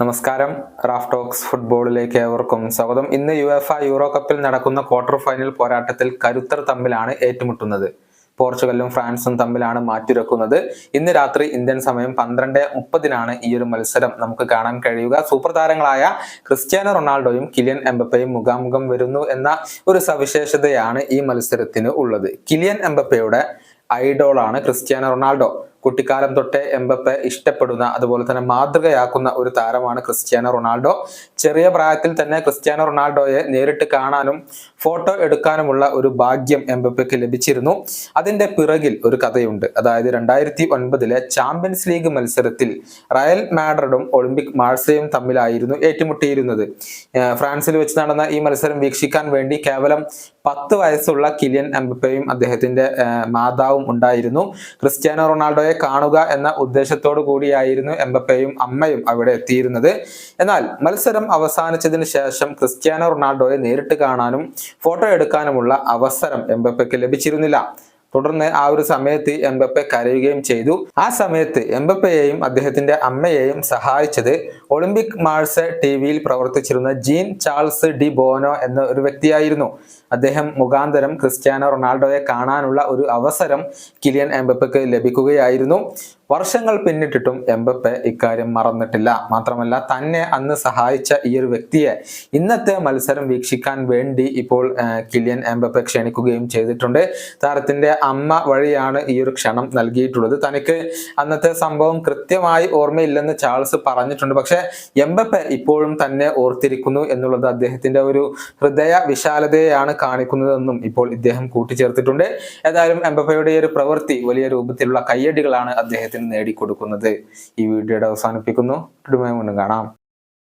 നമസ്കാരം. Raf talks ഫുട്ബോളിലേക്ക് ഏവർക്കും സ്വാഗതം. ഇന്ന് യു എഫ് യൂറോ കപ്പിൽ നടക്കുന്ന ക്വാർട്ടർ ഫൈനൽ പോരാട്ടത്തിൽ കരുത്തർ തമ്മിലാണ് ഏറ്റുമുട്ടുന്നത്. പോർച്ചുഗലും ഫ്രാൻസും തമ്മിലാണ് മാറ്റുരക്കുന്നത് ഇന്ന് രാത്രി ഇന്ത്യൻ സമയം പന്ത്രണ്ട് മുപ്പതിനാണ് ഈ ഒരു മത്സരം നമുക്ക് കാണാൻ കഴിയുക. സൂപ്പർ താരങ്ങളായ ക്രിസ്ത്യാനോ റൊണാൾഡോയും കിലിയൻ എംബപ്പയും മുഖാമുഖം വരുന്നു എന്ന ഒരു സവിശേഷതയാണ് ഈ മത്സരത്തിന് ഉള്ളത്. കിലിയൻ എംബപ്പയുടെ ഐഡോളാണ് ക്രിസ്ത്യാനോ റൊണാൾഡോ. കുട്ടിക്കാലം തൊട്ടേ എംബപ്പെ ഇഷ്ടപ്പെടുന്ന അതുപോലെ തന്നെ മാതൃകയാക്കുന്ന ഒരു താരമാണ് ക്രിസ്ത്യാനോ റൊണാൾഡോ. ചെറിയ പ്രായത്തിൽ തന്നെ ക്രിസ്ത്യാനോ റൊണാൾഡോയെ നേരിട്ട് കാണാനും ഫോട്ടോ എടുക്കാനുമുള്ള ഒരു ഭാഗ്യം എംബപ്പയ്ക്ക് ലഭിച്ചിരുന്നു. അതിന്റെ പിറകിൽ ഒരു കഥയുണ്ട്. അതായത് രണ്ടായിരത്തി ഒൻപതിലെ ചാമ്പ്യൻസ് ലീഗ് മത്സരത്തിൽ റയൽ മാഡ്രിഡും ഒളിമ്പിക് മാഴ്സയും തമ്മിലായിരുന്നു ഏറ്റുമുട്ടിയിരുന്നത്. ഫ്രാൻസിൽ വെച്ച് നടന്ന ഈ മത്സരം വീക്ഷിക്കാൻ വേണ്ടി കേവലം പത്ത് വയസ്സുള്ള കിലിയൻ എംബപ്പയും അദ്ദേഹത്തിന്റെ മാതാവും ഉണ്ടായിരുന്നു. ക്രിസ്ത്യാനോ റൊണാൾഡോയെ കാണുക എന്ന ഉദ്ദേശത്തോടു കൂടിയായിരുന്നു എംബപ്പയും അമ്മയും അവിടെ എത്തിയിരുന്നത്. എന്നാൽ മത്സരം അവസാനിച്ചതിന് ശേഷം ക്രിസ്ത്യാനോ റൊണാൾഡോയെ നേരിട്ട് കാണാനും ഫോട്ടോ എടുക്കാനുമുള്ള അവസരം എംബപ്പയ്ക്ക് ലഭിച്ചിരുന്നില്ല. തുടർന്ന് ആ ഒരു സമയത്ത് എംബപ്പെ കരയുകയും ചെയ്തു. ആ സമയത്ത് എംബപ്പയെയും അദ്ദേഹത്തിന്റെ അമ്മയെയും സഹായിച്ചത് ഒളിമ്പിക് മാഴ്സ് ടി വിയിൽ പ്രവർത്തിച്ചിരുന്ന ജീൻ ചാൾസ് ഡി ബോനോ എന്ന ഒരു വ്യക്തിയായിരുന്നു. അദ്ദേഹം മുഖാന്തരം ക്രിസ്ത്യാനോ റൊണാൾഡോയെ കാണാനുള്ള ഒരു അവസരം കിലിയൻ എംബപ്പയ്ക്ക് ലഭിക്കുകയായിരുന്നു. വർഷങ്ങൾ പിന്നിട്ടിട്ടും എംബപ്പെ ഇക്കാര്യം മറന്നിട്ടില്ല. മാത്രമല്ല തന്നെ അന്ന് സഹായിച്ച ഈ ഒരു വ്യക്തിയെ ഇന്നത്തെ മത്സരം വീക്ഷിക്കാൻ വേണ്ടി ഇപ്പോൾ കിലിയൻ എംബപ്പെ ക്ഷണിക്കുകയും ചെയ്തിട്ടുണ്ട്. താരത്തിന്റെ അമ്മ വഴിയാണ് ഈ ഒരു ക്ഷണം നൽകിയിട്ടുള്ളത്. തനിക്ക് അന്നത്തെ സംഭവം കൃത്യമായി ഓർമ്മയില്ലെന്ന് ചാൾസ് പറഞ്ഞിട്ടുണ്ട്. പക്ഷെ എംബപ്പെ ഇപ്പോഴും തന്നെ ഓർത്തിരിക്കുന്നു എന്നുള്ളത് അദ്ദേഹത്തിന്റെ ഒരു ഹൃദയ വിശാലതയാണ് കാണിക്കുന്നതെന്നും ഇപ്പോൾ ഇദ്ദേഹം കൂട്ടിച്ചേർത്തിട്ടുണ്ട്. ഏതായാലും എംബപ്പയുടെ ഒരു പ്രവൃത്തി വലിയ രൂപത്തിലുള്ള കയ്യടികളാണ് അദ്ദേഹത്തിന് നേടിക്കൊടുക്കുന്നത് ഈ വീഡിയോയുടെ അവസാനിപ്പിക്കുന്നു. കാണാം.